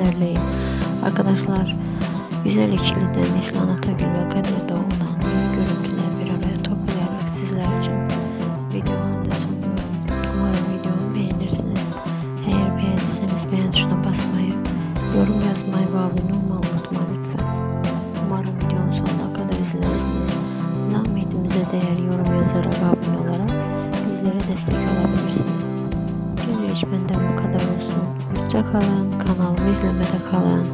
sizlerleyim. Arkadaşlar güzel ikiliden Neslihan Atagül ve Kadir Doğulan görüntüler bir araya toplayarak sizler için videomu da sunuyorum. Umarım videomu beğenirsiniz. Eğer beğendiyseniz beğen tuşuna basmayı, yorum yazmayı ve abone olmayı unutmayın lütfen. Umarım videonun sonuna kadar izlersiniz. Zahmetimize değer yorum yazarak abone olarak bizlere destek olabilirsiniz. Şimdilik benden. Hoşça kalın. Kanalımı izlemede kalın.